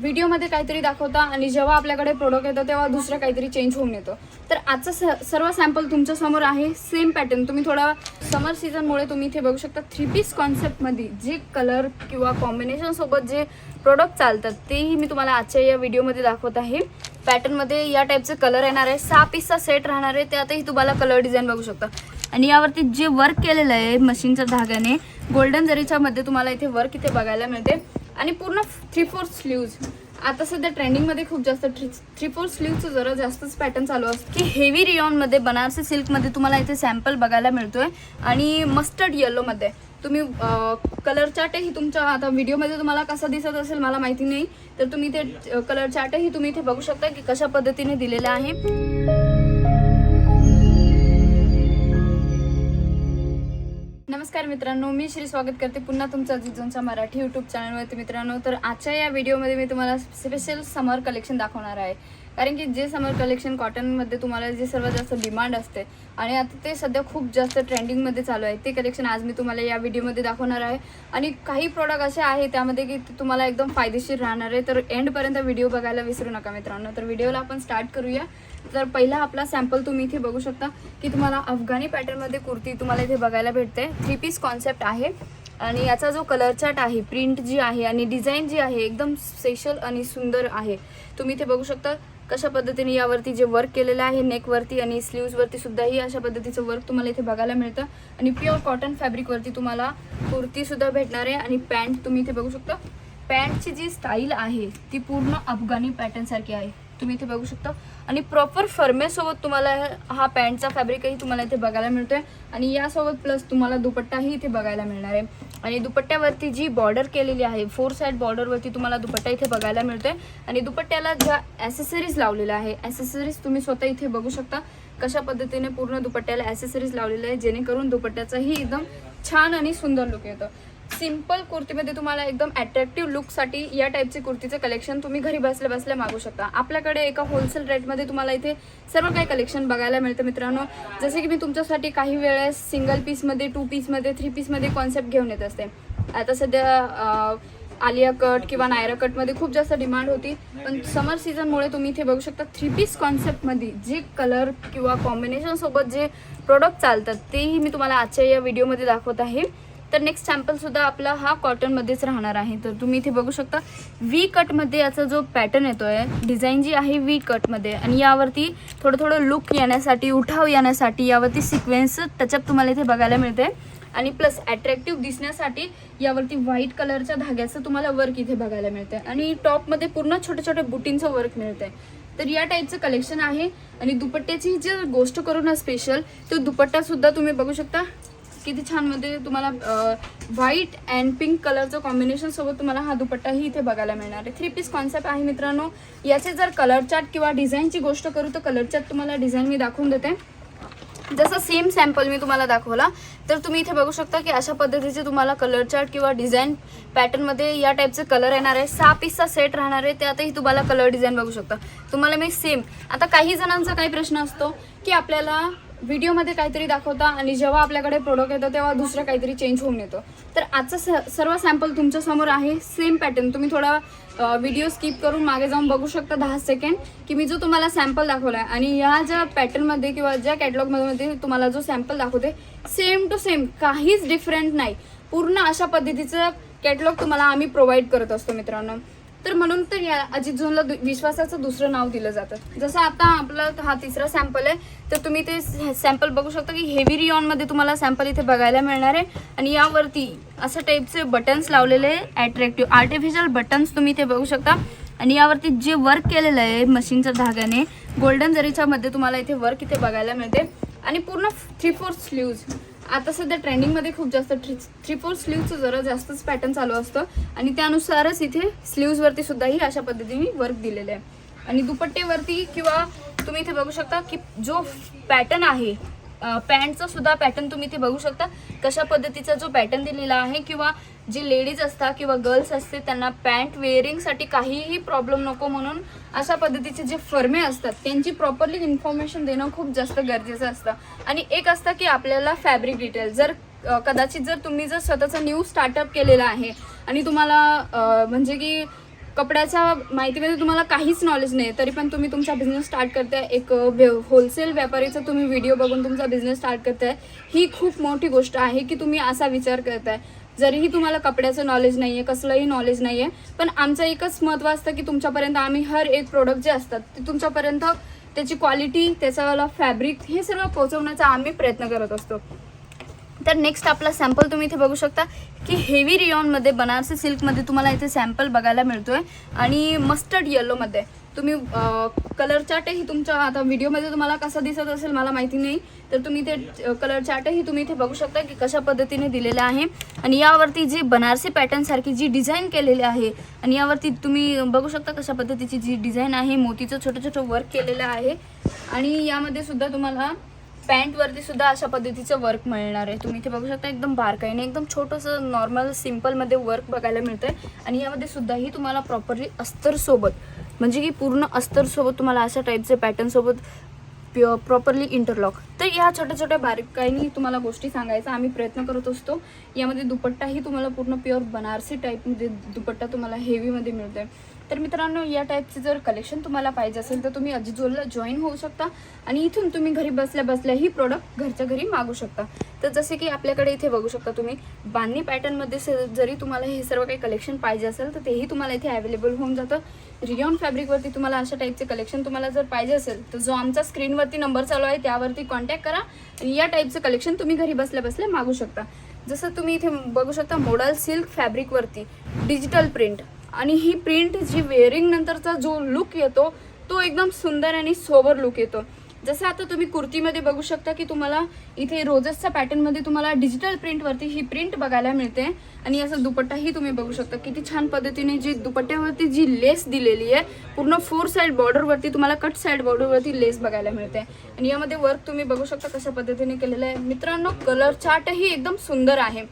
व्हिडिओमध्ये काहीतरी दाखवता आणि जेव्हा आपल्याकडे प्रोडक्ट येतं तेव्हा दुसरं काहीतरी चेंज होऊन येतं. तर आजचं स- सर्व सॅम्पल तुमच्यासमोर आहे सेम पॅटर्न तुम्ही थोडा समर सीझनमुळे तुम्ही इथे बघू शकता थ्री पीस कॉन्सेप्टमध्ये जे कलर किंवा कॉम्बिनेशनसोबत जे प्रोडक्ट चालतात तेही मी तुम्हाला आजच्या या व्हिडिओमध्ये दाखवत आहे. पॅटर्नमध्ये या टाईपचे कलर येणार आहे. सहा पीसचा सेट राहणार आहे. त्यातही तुम्हाला कलर डिझाईन बघू शकता. आणि यावरती जे वर्क केलेलं आहे मशीनच्या धाग्याने गोल्डन जरीच्या मध्ये तुम्हाला इथे वर्क इथे बघायला मिळते. आणि पूर्ण थ्री फोर स्लीव्ज आता सध्या ट्रेंडिंगमध्ये खूप जास्त थ्री थ्री फोर स्लीवचं जरा जास्तच पॅटर्न चालू असतं. की हेवी रिऑनमध्ये बनारसी सिल्कमध्ये तुम्हाला इथे सॅम्पल बघायला मिळतोय. आणि मस्टर्ड येलोमध्ये तुम्ही कलर चार्टही तुमच्या आता व्हिडिओमध्ये तुम्हाला कसा दिसत असेल मला माहिती नाही. तर तुम्ही ते कलर चार्टही तुम्ही इथे बघू शकता की कशा पद्धतीने दिलेलं आहे. नमस्कार मित्रांनो मी श्री स्वागत करते पुन्हा तुमचा जिजूंच्या मराठी यूट्यूब चॅनलवरती मित्रांनो. तर आजच्या या व्हिडिओमध्ये मी तुम्हाला स्पेशल समर कलेक्शन दाखवणार आहे. कारण की जे समर कलेक्शन कॉटनमध्ये तुम्हाला जे सर्वात जास्त डिमांड असते आणि आता ते सध्या खूप जास्त ट्रेंडिंगमध्ये चालू आहे. ते कलेक्शन आज मी तुम्हाला या व्हिडिओमध्ये दाखवणार आहे. आणि काही प्रोडक्ट असे आहे त्यामध्ये की तुम्हाला एकदम फायदेशीर राहणार आहे. तर एंडपर्यंत व्हिडिओ बघायला विसरू नका मित्रांनो. तर व्हिडिओला आपण स्टार्ट करूया. तर पहिला आपला सॅम्पल तुम्ही इथे बघू शकता की तुम्हाला अफगाणी पॅटर्नमध्ये कुर्ती तुम्हाला इथे बघायला भेटते. थ्री पीस कॉन्सेप्ट आहे. आणि याचा जो कलर चार्ट आहे प्रिंट जी आहे आणि डिझाईन जी आहे एकदम स्पेशल आणि सुंदर आहे. तुम्ही इथे बघू शकता कशा पद्धतीने यावरती जे वर्क केलेलं आहे नेकवरती आणि स्लीव्सवरती सुद्धाही अशा पद्धतीचं वर्क तुम्हाला इथे बघायला मिळतं. आणि प्युअर कॉटन फॅब्रिकवरती तुम्हाला कुर्तीसुद्धा भेटणार आहे आणि पॅन्ट तुम्ही इथे बघू शकता. पॅन्टची जी स्टाईल आहे ती पूर्ण अफगाणी पॅटर्नसारखी आहे. तुम्ही इथे बघू शकता. आणि प्रॉपर फर्मेसोबत तुम्हाला हा पॅन्टचा फॅब्रिकही तुम्हाला इथे बघायला मिळतो आहे आणि यासोबत प्लस तुम्हाला दुपट्टाही इथे बघायला मिळणार आहे. आणि दुपट्ट्यावरती जी बॉर्डर केलेली आहे फोर साईड बॉर्डरवरती तुम्हाला दुपट्टा इथे बघायला मिळतोय. आणि दुपट्ट्याला ज्या ॲसेसरीज लावलेल्या आहे ॲसेसरीज तुम्ही स्वतः इथे बघू शकता. कशा पद्धतीने पूर्ण दुपट्ट्याला ॲसेसरीज लावलेल्या आहे जेणेकरून दुपट्ट्याचाही एकदम छान आणि सुंदर लुक येतं. सिंपल कुर्तीमध्ये तुम्हाला एकदम अट्रॅक्टिव्ह लुकसाठी या टाईपचे कुर्तीचं कलेक्शन तुम्ही घरी बसल्या बसल्या मागू शकता. आपल्याकडे एका होलसेल रेटमध्ये तुम्हाला इथे सर्व काही कलेक्शन बघायला मिळतं मित्रांनो. जसे की मी तुमच्यासाठी काही वेळेस सिंगल पीसमध्ये टू पीसमध्ये थ्री पीसमध्ये कॉन्सेप्ट घेऊन येत असते. आता सध्या आलिया कट किंवा नायरा कटमध्ये खूप जास्त डिमांड होती. पण समर सीझनमुळे तुम्ही इथे बघू शकता थ्री पीस कॉन्सेप्टमध्ये जे कलर किंवा कॉम्बिनेशनसोबत जे प्रोडक्ट चालतात तेही मी तुम्हाला आजच्या या व्हिडिओमध्ये दाखवत आहे. तर नेक्स्ट सॅम्पलसुद्धा आपला हा कॉटनमध्येच राहणार आहे. तर तुम्ही इथे बघू शकता वी कटमध्ये याचा जो पॅटर्न येतो आहे डिझाईन जी आहे वी कटमध्ये आणि यावरती थोडं थोडं लुक येण्यासाठी उठाव येण्यासाठी यावरती सिक्वेन्स टचअप तुम्हाला इथे बघायला मिळते. आणि प्लस अट्रॅक्टिव्ह दिसण्यासाठी यावरती व्हाईट कलरच्या धाग्याचं तुम्हाला वर्क इथे बघायला मिळते आणि टॉपमध्ये पूर्ण छोटे छोटे बुटींचं वर्क मिळतंय. तर या टाईपचं कलेक्शन आहे. आणि दुपट्ट्याची जी गोष्ट करू ना स्पेशल तो दुपट्टासुद्धा तुम्ही बघू शकता. किती छानमध्ये तुम्हाला व्हाईट अँड पिंक कलरचं कॉम्बिनेशन सोबत तुम्हाला हा दुपट्टाही इथे बघायला मिळणार आहे. थ्री पीस कॉन्सेप्ट आहे मित्रांनो. याचे जर कलर चार्ट किंवा डिझाईनची गोष्ट करू तर कलर चार्ट तुम्हाला डिझाईन मी दाखवून देते. जसं सेम सॅम्पल मी तुम्हाला दाखवला तर तुम्ही इथे बघू शकता की अशा पद्धतीचे तुम्हाला कलर चार्ट किंवा डिझाईन पॅटर्नमध्ये या टाईपचे कलर येणार आहे. सहा पीसचा सेट राहणार आहे त्यातही तुम्हाला कलर डिझाईन बघू शकता. तुम्हाला मी सेम आता काही जणांचा काही प्रश्न असतो की आपल्याला व्हिडिओमध्ये काहीतरी दाखवता आणि जेव्हा आपल्याकडे प्रोडक्ट येतं तेव्हा दुसरं काहीतरी चेंज होऊन येतं. तर आजचं स सर्व सॅम्पल तुमच्यासमोर आहे सेम पॅटर्न तुम्ही थोडा व्हिडिओ स्किप करून मागे जाऊन बघू शकता दहा सेकंड की मी जो तुम्हाला सॅम्पल दाखवला आहे आणि या ज्या पॅटर्नमध्ये किंवा ज्या कॅटलॉगमध्ये तुम्हाला जो सॅम्पल दाखवते सेम टू सेम काहीच डिफरंट नाही. पूर्ण अशा पद्धतीचं कॅटलॉग तुम्हाला आम्ही प्रोव्हाइड करत असतो मित्रांनो. तर म्हणून तर या अजित झोनला दु- विश्वासाचं दुसरं नाव दिलं जातं. जसं आता आपला हा तिसरा सॅम्पल आहे तर तुम्ही ते सॅम्पल बघू शकता की हेवी रिऑनमध्ये तुम्हाला सॅम्पल इथे बघायला मिळणार आहे. आणि यावरती असं टाईपचे बटन्स लावलेले अट्रॅक्टिव्ह आर्टिफिशियल बटन्स तुम्ही इथे बघू शकता. आणि यावरती जे वर्क केलेलं आहे मशीनच्या धाग्याने गोल्डन जरीच्या मध्ये तुम्हाला इथे वर्क इथे बघायला मिळते. आणि पूर्ण थ्री फोर स्लीव्ज आता सध्या ट्रेंडिंगमध्ये खूप जास्त थ्री थ्री फोर स्लीवचं जरा जास्तच पॅटर्न चालू असतं. आणि त्यानुसारच इथे स्लीव्सवरती सुद्धाही अशा पद्धतीने वर्क दिलेलं आहे. आणि दुपट्टेवरती किंवा तुम्ही इथे बघू शकता की जो पॅटर्न आहे पॅन्टचा सुद्धा पॅटर्न तुम्ही इथे बघू शकता. कशा पद्धतीचा जो पॅटर्न दिलेला आहे किंवा जी लेडीज असतात किंवा गर्ल्स असते त्यांना पॅन्ट वेअरिंगसाठी काहीही प्रॉब्लेम नको म्हणून अशा पद्धतीचे जे फर्मे असतात त्यांची प्रॉपरली इन्फॉर्मेशन देणं खूप जास्त गरजेचं असतं. आणि एक असतं की आपल्याला फॅब्रिक डिटेल जर कदाचित जर तुम्ही जर स्वतःचा न्यू स्टार्टअप केलेला आहे आणि तुम्हाला म्हणजे की कपड्याच्या माहितीमध्ये तुम्हाला काहीच नॉलेज नाही तरी पण तुम्ही तुमचा बिझनेस स्टार्ट करताय. एक होलसेल व्यापारीचा तुम्ही व्हिडिओ बघून तुमचा बिझनेस स्टार्ट करताय. ही खूप मोठी गोष्ट आहे की तुम्ही असा विचार करताय. जरीही तुम्हाला कपड्याचं नॉलेज नाही आहे कसलंही नॉलेज नाही आहे पण आमचं एकच महत्त्व असतं की तुमच्यापर्यंत आम्ही हर एक प्रोडक्ट जे असतात ते तुमच्यापर्यंत त्याची क्वालिटी त्याचावाला फॅब्रिक हे सर्व पोहोचवण्याचा आम्ही प्रयत्न करत असतो. तर नेक्स्ट आपला सॅम्पल तुम्ही इथे बघू शकता की हेवी रियॉनमध्ये बनारसी सिल्कमध्ये तुम्हाला इथे सॅम्पल बघायला मिळतो आहे आणि मस्टर्ड येलोमध्ये तुम्ही कलर चार्टही तुमच्या आता व्हिडिओमध्ये तुम्हाला कसा दिसत असेल मला माहिती नाही. तर तुम्ही ते कलर चार्टही तुम्ही इथे बघू शकता की कशा पद्धतीने दिलेलं आहे. आणि यावरती जी बनारसी पॅटर्नसारखी जी डिझाईन केलेली आहे आणि यावरती तुम्ही बघू शकता कशा पद्धतीची जी डिझाईन आहे मोतीचं छोटं छोटं वर्क केलेलं आहे. आणि यामध्ये सुद्धा तुम्हाला पॅन्टवरती सुद्धा अशा पद्धतीचं वर्क मिळणार आहे. तुम्ही इथे बघू शकता एकदम बारकाईने एकदम छोटंसं नॉर्मल सिम्पलमध्ये वर्क बघायला मिळतं आहे आणि यामध्ये सुद्धाही तुम्हाला प्रॉपरली अस्तरसोबत म्हणजे की पूर्ण अस्तरसोबत तुम्हाला अशा टाईपचे पॅटर्नसोबत प्युअर प्रॉपरली इंटरलॉक तर या छोट्या छोट्या बारीकाईनी तुम्हाला गोष्टी सांगायचा आम्ही प्रयत्न करत असतो. यामध्ये दुपट्टाही तुम्हाला पूर्ण प्युअर बनारसी टाईपमध्ये दुपट्टा तुम्हाला हेवीमध्ये मिळतो आहे तर मित्रांनो या टाईपचे जर कलेक्शन तुम्हाला पाहिजे असेल तर तुम्ही अजिजोलला जॉईन होऊ शकता. आणि इथून तुम्ही घरी बसल्या बसल्या ही प्रोडक्ट घरच्या घरी मागू शकता. तर जसे की आपल्याकडे इथे बघू शकता तुम्ही बांधणी पॅटर्नमध्ये स- जरी तुम्हाला हे सर्व काही कलेक्शन पाहिजे असेल तर तेही तुम्हाला इथे अवेलेबल होऊन जातं. रियॉन फॅब्रिकवरती तुम्हाला अशा टाईपचे कलेक्शन तुम्हाला जर पाहिजे असेल तर जो आमचा स्क्रीनवरती नंबर चालू आहे त्यावरती कॉन्टॅक्ट करा. आणि या टाईपचं कलेक्शन तुम्ही घरी बसल्या बसल्या मागू शकता. जसं तुम्ही इथे बघू शकता मोडल सिल्क फॅब्रिकवरती डिजिटल प्रिंट आणि ही प्रिंट जी वेअरिंग नंतरचा जो लुक येतो तो एकदम सुंदर आणि सोबर लुक येतो. जसं आता तुम्ही कुर्तीमध्ये बघू शकता की तुम्हाला इथे रोजेसच्या पॅटर्नमध्ये तुम्हाला डिजिटल प्रिंटवरती ही प्रिंट बघायला मिळते. आणि याचा दुपट्टाही तुम्ही बघू शकता. किती छान पद्धतीने जी दुपट्ट्यावरती जी लेस दिलेली आहे पूर्ण फोर साईड बॉर्डरवरती तुम्हाला कट साईड बॉर्डरवरती लेस बघायला मिळते. आणि यामध्ये वर्क तुम्ही बघू शकता कशा पद्धतीने केलेलं आहे. मित्रांनो कलर चार्टही एकदम सुंदर आहे.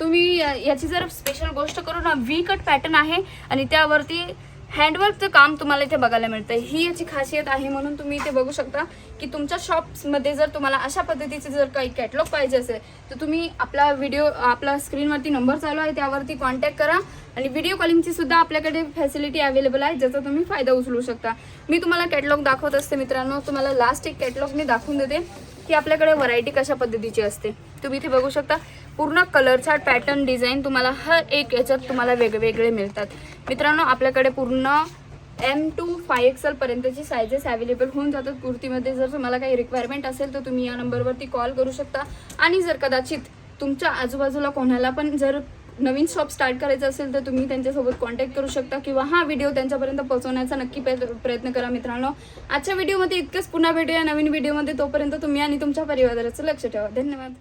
तुम्ही याची जर स्पेशल गोष्ट करू ना व्ही कट पॅटर्न आहे आणि त्यावरती हँडवर्कचं काम तुम्हाला इथे बघायला मिळतं ही याची खासियत आहे म्हणून तुम्ही इथे बघू शकता की तुमच्या शॉप्समध्ये जर तुम्हाला अशा पद्धतीचे जर काही कॅटलॉग पाहिजे असेल तर तुम्ही आपला व्हिडिओ आपला स्क्रीनवरती नंबर चालू आहे त्यावरती कॉन्टॅक्ट करा आणि व्हिडिओ कॉलिंगची सुद्धा आपल्याकडे फॅसिलिटी अवेलेबल आहे ज्याचा तुम्ही फायदा उचलू शकता. मी तुम्हाला कॅटलॉग दाखवत असते मित्रांनो तुम्हाला लास्ट एक कॅटलॉग मी दाखवून देते की आपल्याकडे व्हरायटी कशा पद्धतीची असते. तुम्ही इथे बघू शकता पूर्ण कलरचा पॅटर्न डिझाईन तुम्हाला हर एक याच्यात तुम्हाला वेगवेगळे मिळतात. मित्रांनो आपल्याकडे पूर्ण एम टू फाय एक्सलपर्यंतची सायझेस अवेलेबल होऊन जातात. कुर्तीमध्ये जर तुम्हाला काही रिक्वायरमेंट असेल तर तुम्ही या नंबरवरती कॉल करू शकता. आणि जर कदाचित तुमच्या आजूबाजूला कोणाला पण जर नवीन शॉप स्टार्ट करायचं असेल तर तुम्ही त्यांच्यासोबत कॉन्टॅक्ट करू शकता किंवा हा व्हिडिओ त्यांच्यापर्यंत पोहोचवण्याचा नक्की प्रयत्न करा मित्रांनो. आजच्या व्हिडिओमध्ये इतकंच. पुन्हा भेटूया नवीन व्हिडिओमध्ये तोपर्यंत तुम्ही आणि तुमच्या परिवाराचं लक्ष ठेवा. धन्यवाद.